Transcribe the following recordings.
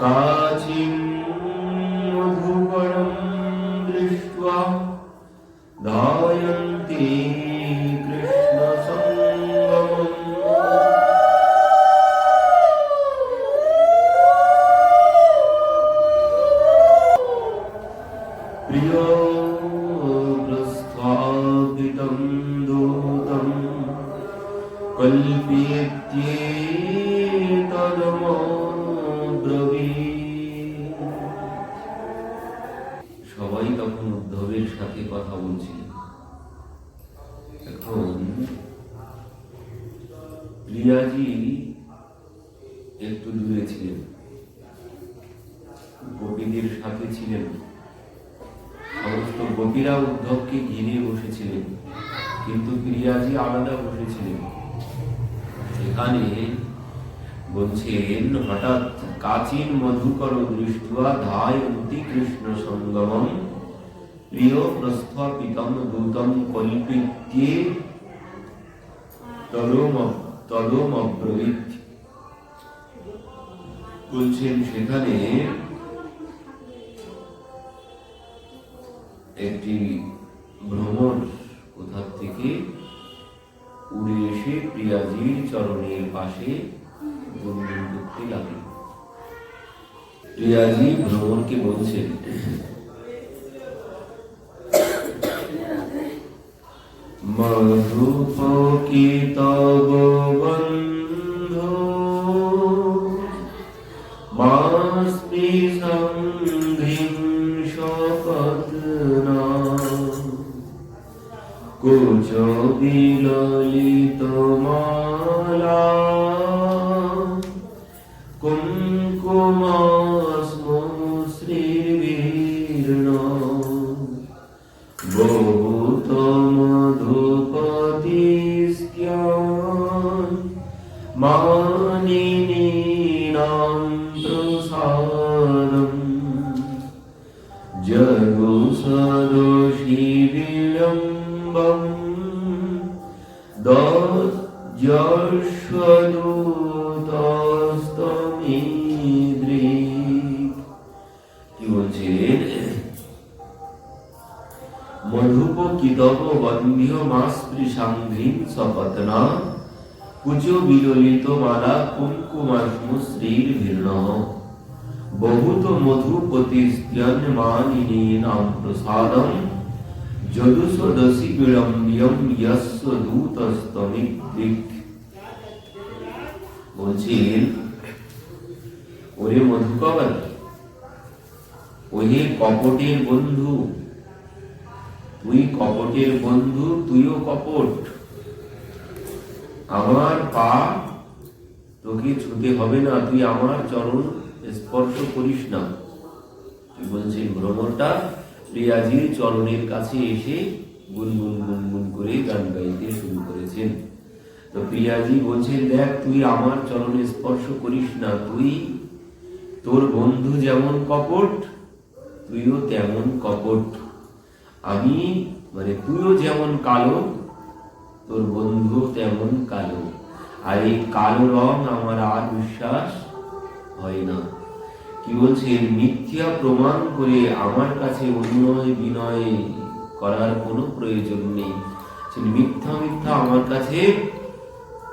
काचिं मधुकरं दृष्ट्वा धायन्ती গোপীদের সাথে ছিলেন। সমস্ত গোপীরা উদ্ধবকে ঘিরে বসেছিলেন, কিন্তু প্রিয়াজি আলাদা বসেছিলেন। এখানে বলছেন, হঠাৎ কাচিন মধুকর ধায়ন্তি কৃষ্ণ সঙ্গমম, প্রিয় কল্পিত্যে তলোম অব্রবীত বলছেন, সেখানে একটি ভ্রমণ কোথা থেকে উড়ে এসে প্রিয়াজির চরণের পাশে গুনগুন করতে লাগল। প্রিয়াজি ভ্রমণকে বলছেন মধুপ কি তব কুচ বিললিত মালা কুঙ্কুমাস্ম শ্রীর ভিন্ন বহুত মধুপতি স্তন্মানিনী নাম প্রসাদম যদুসদসি বিড়ম্বিয়ম যস্য দূতস্তমিক বলছেন ওরে মধুকবর ওহে কপটের বন্ধু তুই কপটের বন্ধু তুইও কপট আমার পা তোকে ছুতে হবে না, তুই আমার চরণ স্পর্শ করিস না। তুই বলছেন ভ্রমণটা প্রিয়াজির চরণের কাছে এসে গুনগুন গুনগুন করে গান গাইতে শুরু করেছেন। তো প্রিয়াজি বলছেন, দেখ, তুই আমার চরণে স্পর্শ করিস না, তুই তোর বন্ধু যেমন কপট, তুইও তেমন কপট। আমি মানে তুইও যেমন কালো তোর বন্ধু তেমন কালো। আর এই কালো রং আমার আর বিশ্বাস হয় না। কি বলছেন মিথ্যা প্রমাণ করে আমার কাছে অনুনয় বিনয় করার কোনো প্রয়োজন নেই। মিথ্যা মিথ্যা আমার কাছে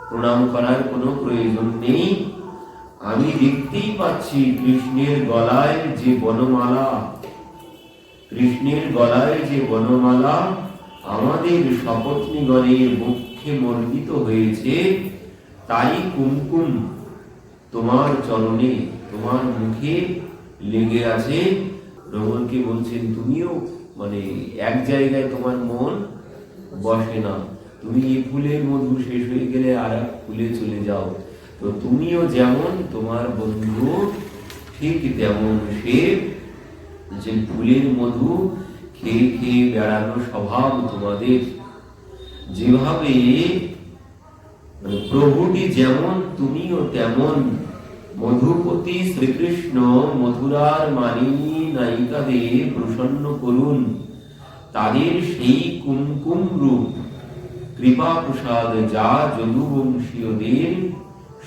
প্রণাম করার কোনো প্রয়োজন নেই। আমি দেখতেই পাচ্ছি কৃষ্ণের গলায় যে বনমালা। কৃষ্ণের গলায় যে বনমালা আমাদের শপথনিগণের মুখে মর্বিত হয়েছে, তাই কুমকুম তোমার চরণে, তোমার মুখে লেগে আছে। রমণকে বলছেন, তুমিও মানে এক জায়গায় তোমার মন বসে না। তুমি এই ফুলের মধু শেষ হয়ে গেলে আর এক ফুলে চলে যাও। তো তুমিও যেমন তোমার বন্ধু, ঠিক তেমন সে যে ফুলের মধু খেয়ে খেয়ে বেড়ানো স্বভাব তোমাদের? যেভাবে প্রভুটি যেমন, তুমিও তেমন। মধুপতি শ্রীকৃষ্ণ মথুরার মানিনী নায়িকাদের প্রসন্ন করুন। তাদের সেই কুমকুম রূপ, কৃপা প্রসাদ যা যদুবংশীয়দের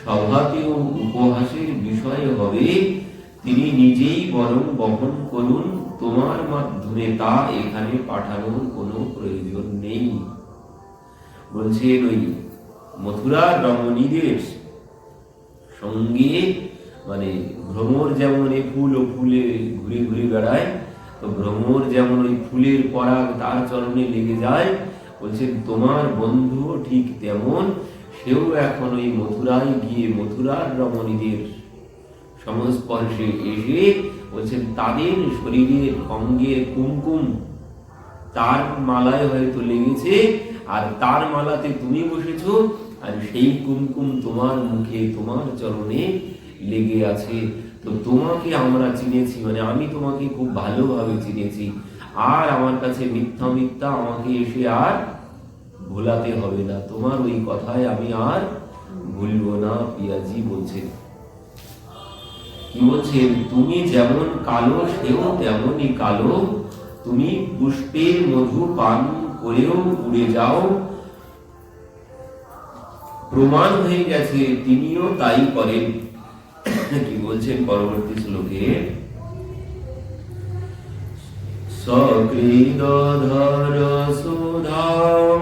সভাতেও উপহাসের বিষয় হবে, তিনি নিজেই বরং বহন করুন তোমার মাধ্যমে তা এখানে পাঠানোর কোনো প্রয়োজন নেই। বলছেন ওই মথুরার রমণীদের সঙ্গে মানে ভ্রমর যেমন এই ফুল ও ফুলে ঘুরে ঘুরে বেড়ায়, তো ভ্রমর যেমন ওই ফুলের পরাগ তার চরণে লেগে যায় বলছেন তোমার বন্ধু ঠিক তেমন, সেও এখন ওই মথুরায় গিয়ে মথুরার রমণীদের সংস্পর্শে এসে বলছেন, তাদের শরীরের অঙ্গের কুমকুম তার মালায় হয়তো লেগেছে, আর তার মালাতে তুমি বসেছ, আর সেই কুমকুম তোমার মুখে, তোমার চরণে লেগে আছে। তো তোমাকে আমরা চিনেছি মানে আমি তোমাকে খুব ভালোভাবে চিনেছি। আর আমার কাছে মিথ্যা মিথ্যা আমাকে এসে আর ভোলাতে হবে না। তোমার ওই কথায় আমি আর ভুলবো না, পিয়াজি বলছেন। কি বলছেন? তুমি যেমন কালো, সেও তেমনই কালো। তুমি পুষ্পের মধু পান করেও উড়ে যাও। প্রমাণ হয়ে গেছে, তিনিও তাই করেন। কি বলছেন পরবর্তী শ্লোকে? সুধাম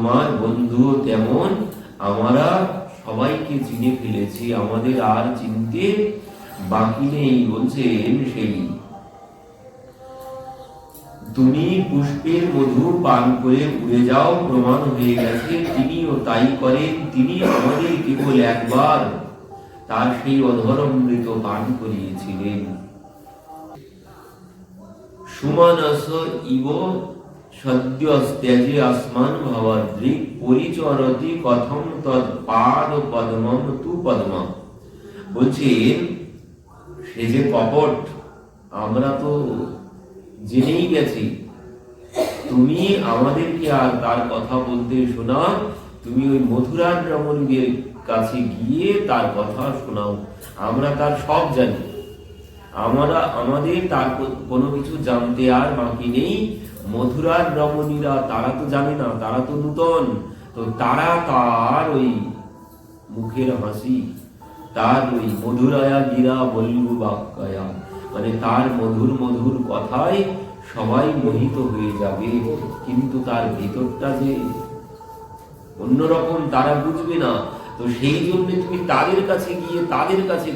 তোমার বন্ধু তেমন, আমরা সবাইকে চিনে ফেলেছি, আমাদের আর চিনতে বাকি নেই বলছেন সেই তুমি পুষ্পের মধু পান করে উড়ে যাও, প্রমাণ হয়ে গেছে, তিনিও তাই করেন, তিনি আমাদের কেবল একবার, তার সেই অধরমৃত পান করিয়েছিলেন। সুমানস ইব সদ্য আসমান পরিচরতি কথম তদ পাদ তু বলছেন সে যে কপট, আমরা তো জেনেই গেছি। তুমি আমাদেরকে আর তার কথা বলতে শোনা তুমি ওই মথুরার রমণীদের কাছে গিয়ে তার কথা শোনাও। আমরা তার সব জানি। আমরা, আমাদের তার কোনো কিছু জানতে আর বাকি নেই। মথুরার রমণীরা, তারা তো জানে না, তারা তো নূতন। তো তারা তার ওই মুখের হাসি? তার ওই মধুরায়া গিরা বল্লু বাক্যায়া মানে তার মধুর মধুর কথায় সবাই মোহিত হয়ে যাবে। কিন্তু তার ভিতরটা যে অন্যরকম, তারা বুঝবে না। তো সেই জন্য তুমি তাদের কাছে গিয়ে তাদের কাছে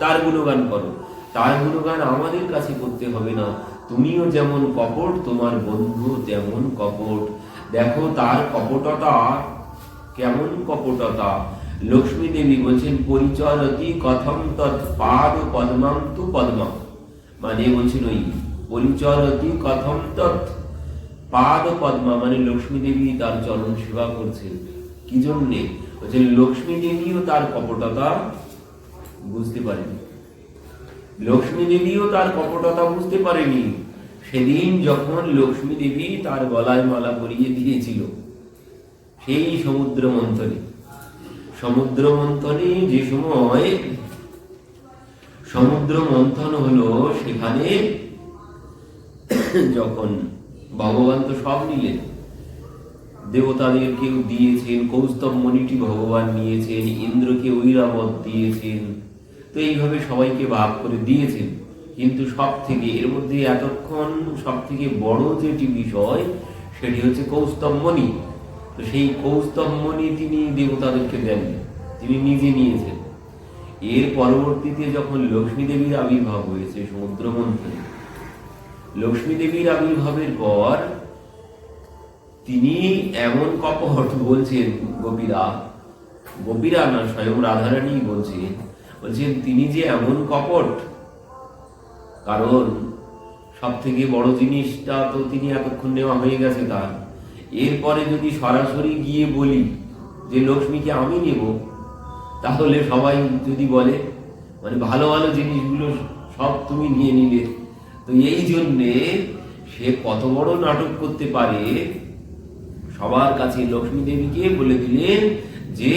তার গুণগান করো। তার গুণগান আমাদের কাছে করতে হবে না। তুমিও যেমন কপট, তোমার বন্ধু তেমন কপট। দেখো তার কপটতা, কেমন কপটতা? লক্ষ্মী দেবী বলছেন, পরিচরতি কথম তৎ পাদ পদ্মাম তু পদ্মা মানে বলছেন ওই, পরিচরতি কথম তৎ পাদ পদ্মা মানে লক্ষ্মী দেবী তার চরণ সেবা করছেন। কি জন্যে? বলছেন, লক্ষ্মী দেবীও তার কপটতা বুঝতে পারেনি। লক্ষ্মী দেবীও তার কপটতা বুঝতে পারেনি। সেদিন যখন লক্ষ্মী দেবী তার গলায় মালা পরিয়ে দিয়েছিল, সেই সমুদ্র মন্থনে সমুদ্র মন্থনে যে সময়, সমুদ্র মন্থন হলো সেখানে যখন ভগবান তো সব নিলেন, দেবতাদের কেউ দিয়েছেন কৌস্তব মণিটি ভগবান নিয়েছেন, ইন্দ্রকে ঐরাবত দিয়েছেন তো এইভাবে সবাইকে ভাগ করে দিয়েছেন। কিন্তু সব থেকে এর মধ্যে এতক্ষণ সব থেকে বড় যেটি বিষয় সেটি হচ্ছে কৌস্তব মণি তো সেই কৌস্তব মণি তিনি দেবতাদেরকে দেন তিনি নিজে নিয়েছেন। এর পরবর্তীতে যখন লক্ষ্মী দেবীর আবির্ভাব হয়েছে সমুদ্র মন্থনে, লক্ষ্মী দেবীর আবির্ভাবের পর তিনি এমন কপট বলছেন, গোপীরা গোপীরা না, স্বয়ং রাধারানী বলছেন বলছেন, তিনি যে এমন কপট, কারণ সব থেকে বড় জিনিসটা তো তিনি এতক্ষণ নেওয়া হয়ে গেছে তার। এরপরে যদি সরাসরি গিয়ে বলি যে, লক্ষ্মীকে আমি নেব? তাহলে সবাই যদি বলে মানে ভালো ভালো জিনিসগুলো সব তুমি নিয়ে নিলে। তো এই জন্যে সে কত বড় নাটক করতে পারে, সবার কাছে লক্ষ্মী দেবীকে বলে দিলেন যে,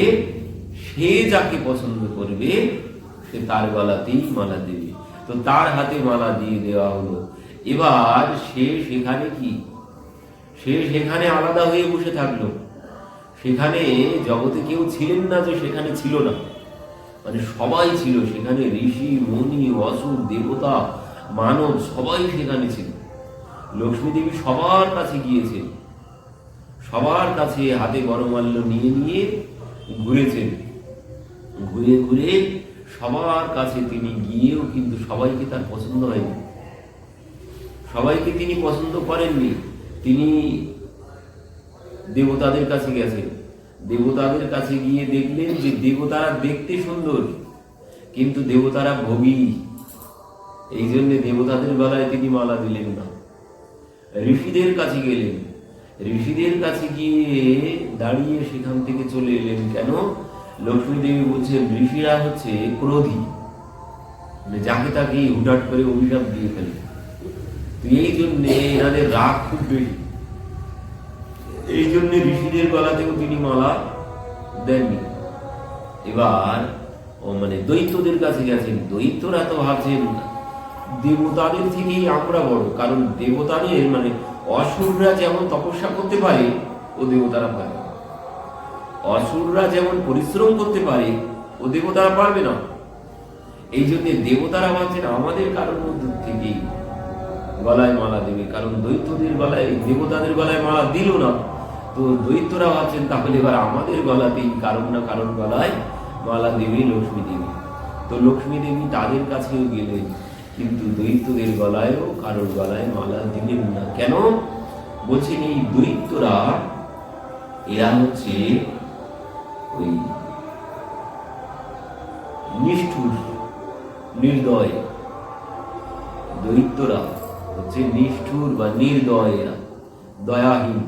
সে যাকে পছন্দ করবে সে তার গলাতেই মালা দেবে। তো তার হাতে মালা দিয়ে দেওয়া হলো। এবার সে সেখানে কি? সে সেখানে আলাদা হয়ে বসে থাকল। সেখানে জগতে কেউ ছিলেন না যে সেখানে ছিল না। মানে সবাই ছিল। সেখানে ঋষি, মুনি, অসুর, দেবতা, মানব সবাই সেখানে ছিল। লক্ষ্মী দেবী সবার কাছে গিয়েছেন। সবার কাছে হাতে বড়মাল্য নিয়ে নিয়ে ঘুরেছেন। ঘুরে ঘুরে সবার কাছে তিনি গিয়েও কিন্তু সবাইকে তার পছন্দ হয়নি। সবাইকে তিনি পছন্দ করেননি। তিনি দেবতাদের কাছে গেছেন। দেবতাদের কাছে গিয়ে দেখলেন যে দেবতারা দেখতে সুন্দর, কিন্তু দেবতারা ভোগী। এই জন্য দেবতাদের বেলায় তিনি মালা দিলেন না। ঋষিদের কাছে গেলেন। ঋষিদের কাছে গিয়ে দাঁড়িয়ে সেখান থেকে চলে এলেন। কেন? লক্ষ্মী দেবী বলছেন ঋষিরা হচ্ছে ক্রোধী। মানে যাকে তাকে হুটাট করে অভিশাপ দিয়ে ফেলে। তো এই জন্যে এনাদের রাগ খুব বেশি। এই জন্য ঋষিদের গলাতেও তিনি মালা দেননি। এবার, ও মানে দৈত্যদের কাছে গেছেন। দৈত্যরা তো ভাবছেন, দেবতাদের থেকেই আমরা বড়। কারণ দেবতাদের মানে অসুররা যেমন তপস্যা করতে পারে, ও দেবতারা পারে। অসুররা যেমন পরিশ্রম করতে পারে, ও দেবতারা পারবে না। এই জন্য দেবতারা ভাবছেন, আমাদের কারোর মধ্যে থেকেই গলায় মালা দেবে, কারণ দৈত্যদের গলায়, দেবতাদের গলায় মালা দিল না। তো দৈত্যরা ভাবছেন, তাহলে এবার আমাদের গলাতেই কারণ না কারণ গলায় মালা দেবে লক্ষ্মী দেবী। তো লক্ষ্মী দেবী তাদের কাছেও গেলেন, কিন্তু দৈত্যদের গলায়ও কারোর গলায় মালা দিলেন না। কেন? বলছেন, এই দৈত্যরা, এরা হচ্ছে ওই নিষ্ঠুর, নির্দয় দৈত্যরা হচ্ছে নিষ্ঠুর বা নির্দয়েরা, দয়াহীন,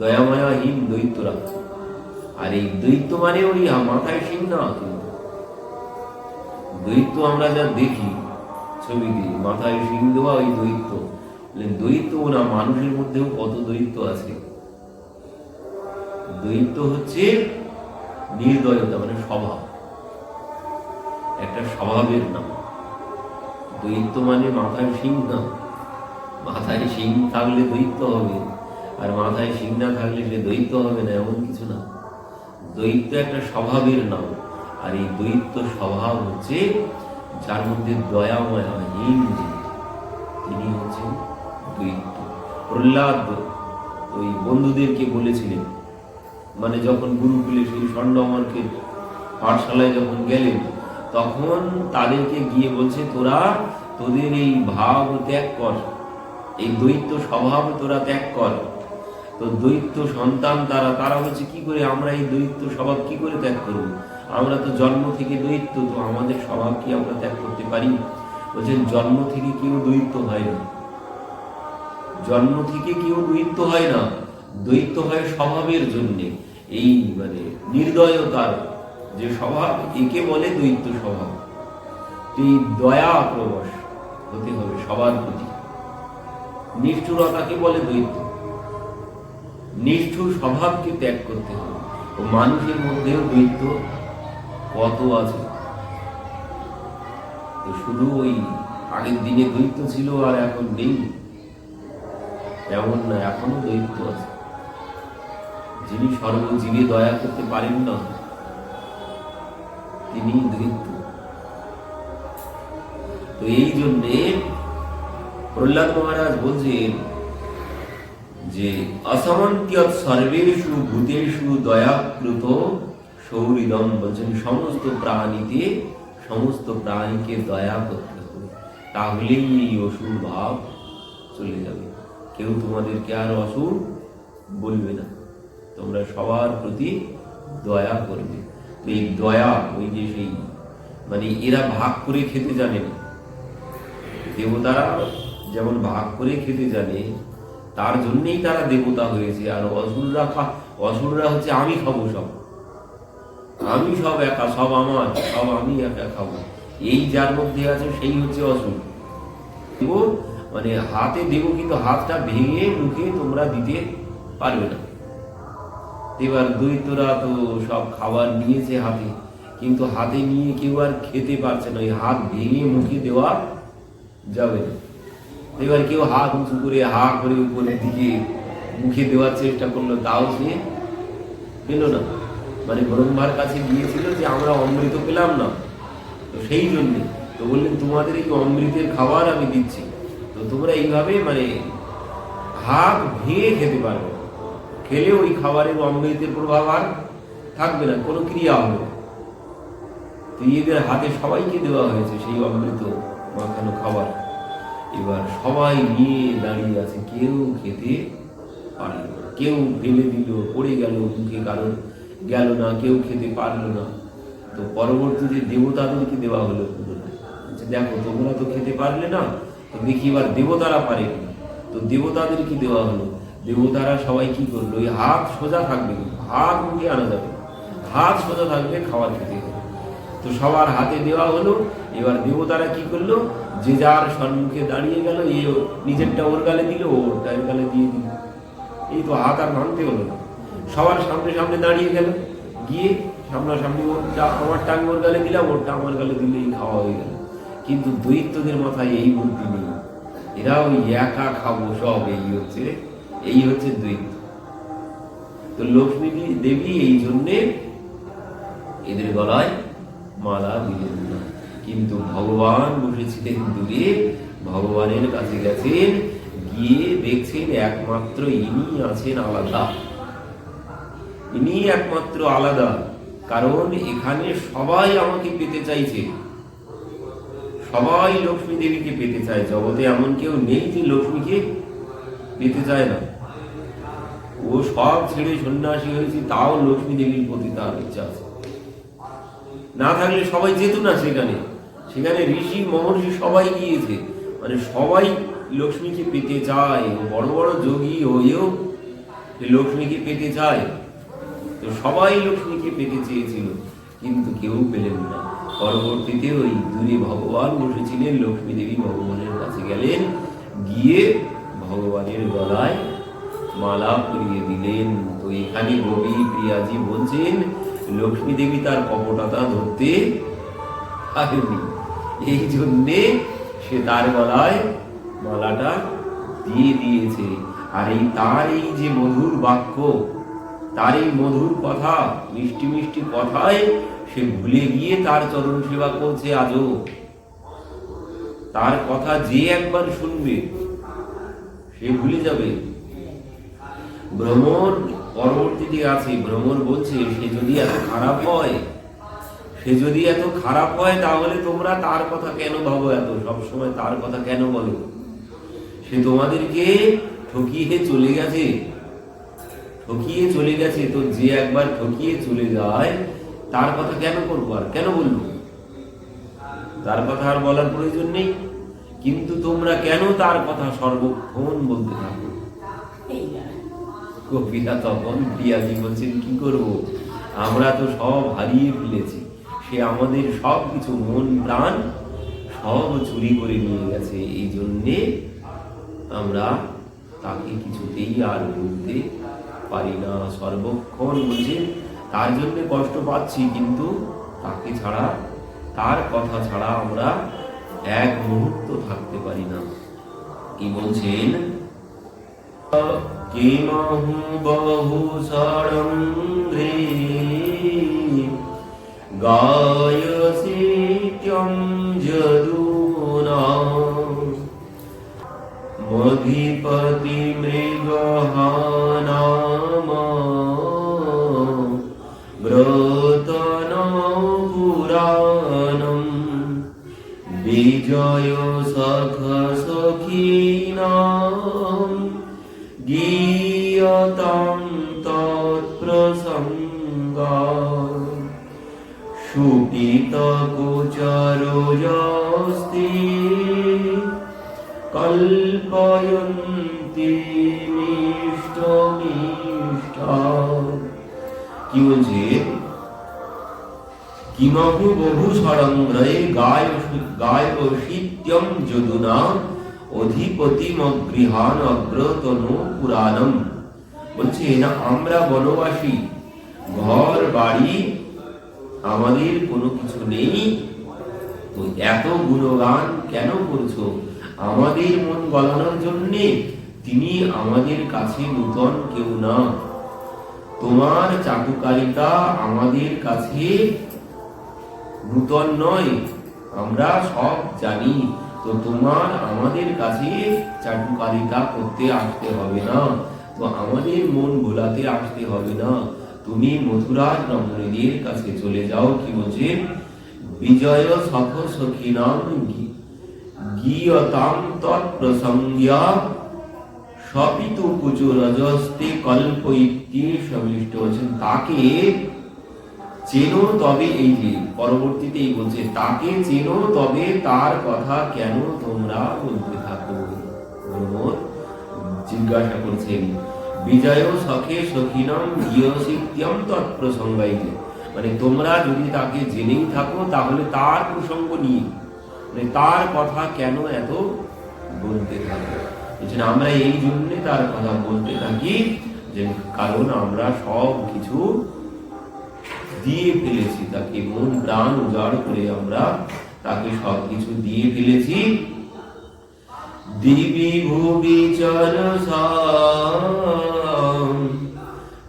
দয়াময়াহীন দৈত্যরা আর এই দৈত্য মানে ওই মাথায় সিং না কিন্তু দৈত্য আমরা যা দেখি ছবিতে, মাথায় সিং দেওয়া ওই দৈত্য দৈত্য না, মানুষের মধ্যেও কত দৈত্য আছে? দৈত্য হচ্ছে নির্দয়তা মানে স্বভাব। একটা স্বভাবের নাম। দৈত্য মানে মাথায় সিং না। মাথায় সিং থাকলে দৈত্য হবে, আর মাথায় সিং না থাকলে সে দৈত্য হবে না, এমন কিছু না। দৈত্য একটা স্বভাবের নাম, আর এই দৈত্য স্বভাব হচ্ছে যার মধ্যে দয়াময়হীন যে তিনি হচ্ছেন দৈত্য। প্রহ্লাদ ওই বন্ধুদেরকে বলেছিলেন মানে যখন গুরুকুলে সেই স্বর্ণমরকে পাঠশালায় যখন গেলেন, তখন তাদেরকে গিয়ে বলছে, তোরা তোদের এই ভাব ত্যাগ কর, এই দৈত্য স্বভাব তোরা ত্যাগ কর। তো দৈত্য সন্তান তারা তারা হচ্ছে কি করে আমরা এই দৈত্য স্বভাব কি করে ত্যাগ করব? আমরা তো জন্ম থেকে দৈত্য, তো আমাদের স্বভাব কি আমরা ত্যাগ করতে পারি? বলছেন, জন্ম থেকে কেউ দৈত্য হয় না। জন্ম থেকে কেউ দৈত্য হয় না। দৈত্য হয় স্বভাবের জন্য। এই মানে নির্দয়তার যে স্বভাব, একে বলে দৈত্য স্বভাব। এই দয়া প্রবশ হতে হবে সবার প্রতি। নিষ্ঠুরতাকে বলে দৈত্য। নিষ্ঠুর স্বভাবকে ত্যাগ করতে হবে। ও মানুষের মধ্যেও দৈত্য কত আছে? শুধু ওই আগের দিনে দৈত্য ছিল আর এখন নেই। এমন না, এখনও দৈত্য আছে। যিনি সর্বজীবে দয়া করতে পারেন না, তিনি দৈত্য তো এই জন্যে প্রহ্লাদ মহারাজ বলছেন যে অসমন্ত্যত সৌরিদম বলছেন, সমস্ত প্রাণীতে, সমস্ত প্রাণীকে দয়া করতে হবে। তাহলেই অসুর ভাব চলে যাবে। কেউ তোমাদেরকে আর অসুর বলবে না। তোমরা সবার প্রতি দয়া করবে। এই দয়া, ওই যে সেই মানে এরা ভাগ করে খেতে জানে না। দেবতারা যেমন ভাগ করে খেতে জানে, তার জন্যই তারা দেবতা হয়েছে। আর অসুররা খা, অসুররা হচ্ছে, আমি খাব সব। আমি সব একা, সব আমার, সব আমি একা খাব। এই যার মধ্যে আছে, সেই হচ্ছে অসুর। দেব মানে হাতে দেব, কিন্তু হাতটা ভেঙে মুখে তোমরা দিতে পারবে না। এবার দৈত্যরা তো সব খাবার নিয়েছে হাতে। কিন্তু হাতে নিয়ে কেউ আর খেতে পারছে না। ওই হাত ভেঙে মুখে দেওয়া যাবে এবার কেউ হাত উঁচু করে হা করে উপরের দিকে মুখে দেওয়ার চেষ্টা করল, তাও সে পেল না। মানে ব্রহ্মার কাছে গিয়েছিল যে আমরা অমৃত পেলাম না। তো সেই জন্যে তো বললেন, তোমাদের এই অমৃতের খাবার আমি দিচ্ছি। তো তোমরা এইভাবে মানে হাত ভেঙে খেতে পারবে খেলে ওই খাবারের অমৃতের প্রভাব আর থাকবে না, কোনো ক্রিয়া হবে তো এদের হাতে সবাইকে দেওয়া হয়েছে সেই অমৃত মাখানো খাবার। এবার সবাই নিয়ে দাঁড়িয়ে আছে, কেউ খেতে পারল না, কেউ ফেলে দিল, পড়ে গেল মুখে কারণ গেল না, কেউ খেতে পারল না। তো পরবর্তীতে দেবতাদেরকে দেওয়া হলো দেখো, তোমরা তো খেতে পারলে না, তো দেখি এবার দেবতারা পারে তো দেবতাদেরকে দেওয়া হলো দেবতারা সবাই কি করল? ওই হাত সোজা থাকবে হাত মুখে আনা যাবে। হাত সোজা থাকবে খাবার খেতে। তো সবার হাতে দেওয়া হলো। এবার দেবতারা কি করল? যে যার সম্মুখে দাঁড়িয়ে গেল, এ নিজেরটা ওর গালে দিল ওরটা এর গালে দিয়ে দিল। এই তো হাত আর ভাঙতে হলো না। সবার সামনে সামনে দাঁড়িয়ে গেল। গিয়ে সামনাসামনি ওরটা আমার টাং ওর গালে দিলাম, ওরটা আমার গালে দিলেই খাওয়া হয়ে গেল। কিন্তু দৈত্যদের মাথায় এই বুদ্ধি নেই। এরা ওই একা খাব সব, এই হচ্ছে এই হচ্ছে দৈত্য তো লক্ষ্মী দেবী এই জন্যে এদের গলায় মালা দিলেন না কিন্তু ভগবান বসেছিলেন দূরে, ভগবানের কাছে গেছেন, গিয়ে দেখছেন একমাত্র ইনি আছেন আলাদা। ইনি একমাত্র আলাদা, কারণ এখানে সবাই আমাকে পেতে চাইছে। সবাই লক্ষ্মী দেবীকে পেতে চায়। জগতে এমন কেউ নেই যে লক্ষ্মীকে পেতে চায় না। ও সব ছেড়ে সন্ন্যাসী হয়েছে, তাও লক্ষ্মী দেবীর প্রতি তার ইচ্ছা আছে। না থাকলে সবাই যেত না সেখানে। সেখানে ঋষি, মহর্ষি সবাই গিয়েছে। মানে সবাই লক্ষ্মীকে পেতে চায়। বড় বড় যোগী হয়েও লক্ষ্মীকে পেতে চায়। তো সবাই লক্ষ্মীকে পেতে চেয়েছিল, কিন্তু কেউ পেলেন না। পরবর্তীতে ওই দূরে ভগবান বসেছিলেন, লক্ষ্মী দেবী ভগবানের কাছে গেলেন। গিয়ে ভগবানের গলায় মালা পরিয়ে দিলেন। তো এখানে কবি প্রিয়াজি বলছেন, লক্ষ্মী দেবী তার কপটতা ধরতে পারেনি এই জন্যে সে তার গলায় মালাটা দিয়ে দিয়েছে। আর এই তার এই যে মধুর বাক্য, তার এই মধুর কথা, মিষ্টি মিষ্টি কথায় সে ভুলে গিয়ে তার চরণ সেবা করছে আজও। তার কথা যে একবার শুনবে, সে ভুলে যাবে। ভ্রমর পরবর্তীতে আছে ভ্রমর বলছে, সে যদি এত খারাপ হয়, সে যদি এত খারাপ হয়, তাহলে তোমরা তার কথা কেন ভাবো এত? সবসময় তার কথা কেন বলো? সে তোমাদেরকে ঠকিয়ে চলে গেছে। ঠকিয়ে চলে গেছে, তো যে একবার ঠকিয়ে চলে যায়, তার কথা কেন করব আর? কেন বলব? তার কথা আর বলার প্রয়োজন নেই। কিন্তু তোমরা কেন তার কথা সর্বক্ষণ বলতে কবিরা তখন প্রিয়াজি বলছেন কি করব? আমরা তো সব হারিয়ে ফেলেছি। সে আমাদের সব কিছু মন প্রাণ সব চুরি করে নিয়ে গেছে। এই জন্যে আমরা তাকে কিছুতেই আর বলতে পারি না। সর্বক্ষণ বলছে, তার জন্য কষ্ট পাচ্ছি, কিন্তু তাকে ছাড়া, তার কথা ছাড়া আমরা এক মুহূর্ত থাকতে পারি না। কি বলছেন? किमहु हुषं ऋ गायसिं जदूना। मधिपतिमृगहानाम। व्रतन पुराणम् विजय सखस গীয়তাম তৎপ্রসঙ্গা সুপিত কুচরোজস্তি কল্পয়ন্তি মিষ্ট মিষ্ট কি বলছে কিমপু বহু সরঙ্গ্রয়ে গায় গায় শীত্যম যদুনা অধিপতি গৃহান অগ্রতনু পুরাণম বলছে, না, আমরা বনবাসী। ঘর, বাড়ি, আমাদের কোনো কিছু নেই। এত গুণগান কেন করছ? আমাদের মন গলানোর জন্যে তিনি আমাদের কাছে নূতন কেউ না। তোমার চাটুকারিতা আমাদের কাছে নূতন নয়, আমরা সব জানি। তো তোমার আমাদের কাছে চাটুকারিতা করতে আসতে হবে না। তো আমাদের মন ভোলাতে আসতে হবে না। তুমি মথুরার রমণীদের কাছে চলে যাও, কি বলছে? বিজয় সখ সখী নাম গীয়তাম তৎপ্রসঙ্গ্যা সপিত রজস্তে কল্প সমিষ্ট বলছেন তাকে চেনো তবে এই যে পরবর্তীতে বলছে, তাকে চেনো তবে তার কথা কেন তোমরা বলতে থাকো? জিজ্ঞাসা করছেন, বিজয় সখে সখিনম গৃহসিত্যম তৎপ্রসঙ্গাইতে মানে তোমরা যদি তাকে জেনেই থাকো, তাহলে তার প্রসঙ্গ নিয়ে মানে তার কথা কেন এত বলতে থাকো? বলছেন, আমরা এই জন্যে তার কথা বলতে থাকি যে, কারণ আমরা সব কিছু দিয়ে ফেলেছি। তাকে মন প্রাণ উজাড় করে আমরা তাকে সবকিছু দিয়ে ফেলেছি। দিবি ভুবি চর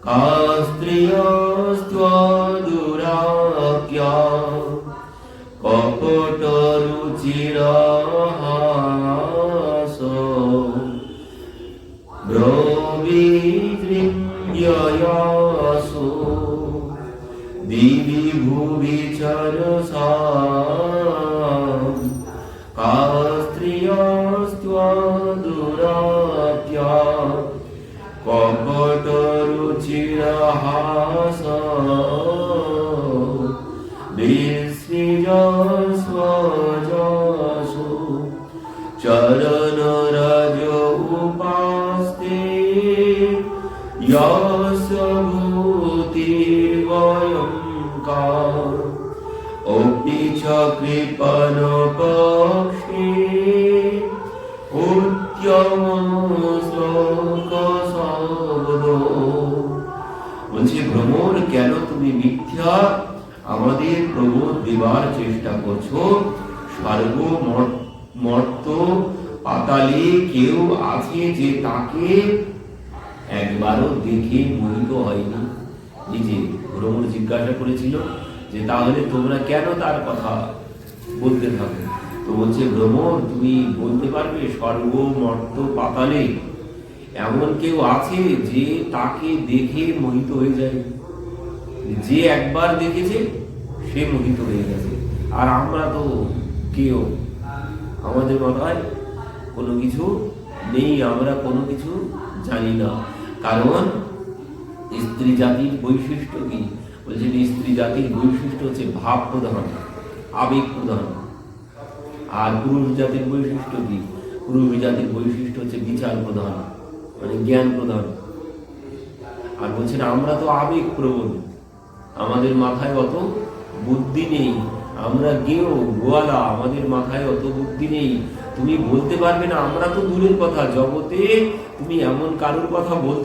কাস্ত্রিয়স্ত্বদুরাক্যা কপট রুচির হাস। ব্রবীদৃঙ্গয়াসু দিবি ভুবি চরসা यस्य भूतिर्वयङ्कार अपि च कृपणपक्षे উদ্যমশ্লোকশব্দ বলছে ভ্রমর কেন তুমি মিথ্যা আমাদের প্রবোধ দেবার চেষ্টা করছো স্বর্গ মর- মর্ত পাতালে কেউ আছে যে তাকে একবারও দেখে মোহিত হয়নি এই যে ভ্রমণ জিজ্ঞাসা করেছিল যে, তাহলে তোমরা কেন তার কথা বলতে থাকো? তো বলছে ভ্রমণ তুমি বলতে পারবে স্বর্গ মর্ত পাতালে এমন কেউ আছে যে তাকে দেখে মোহিত হয়ে যায়। যে একবার দেখেছে, সে মোহিত হয়ে গেছে। আর আমরা তো কেউ, আমাদের মাথায় কোনো কিছু নেই, আমরা কোনো কিছু জানি না। কারণ স্ত্রী জাতির বৈশিষ্ট্য কি? বলছেন স্ত্রী জাতির বৈশিষ্ট্য হচ্ছে ভাব প্রধান, আবেগ প্রধান। আর পুরুষ জাতির বৈশিষ্ট্য কি? পুরুষ জাতির বৈশিষ্ট্য হচ্ছে বিচার প্রধান মানে জ্ঞান প্রধান। আর বলছেন আমরা তো আবেগ প্রবণ, আমাদের মাথায় অত বুদ্ধি নেই, আমরা গেও, গোয়ালা, আমাদের মাথায় অত বুদ্ধি নেই। তুমি বলতে পারবে না, আমরা তো দূরের কথা, জগতে তুমি এমন কারোর কথা বলতে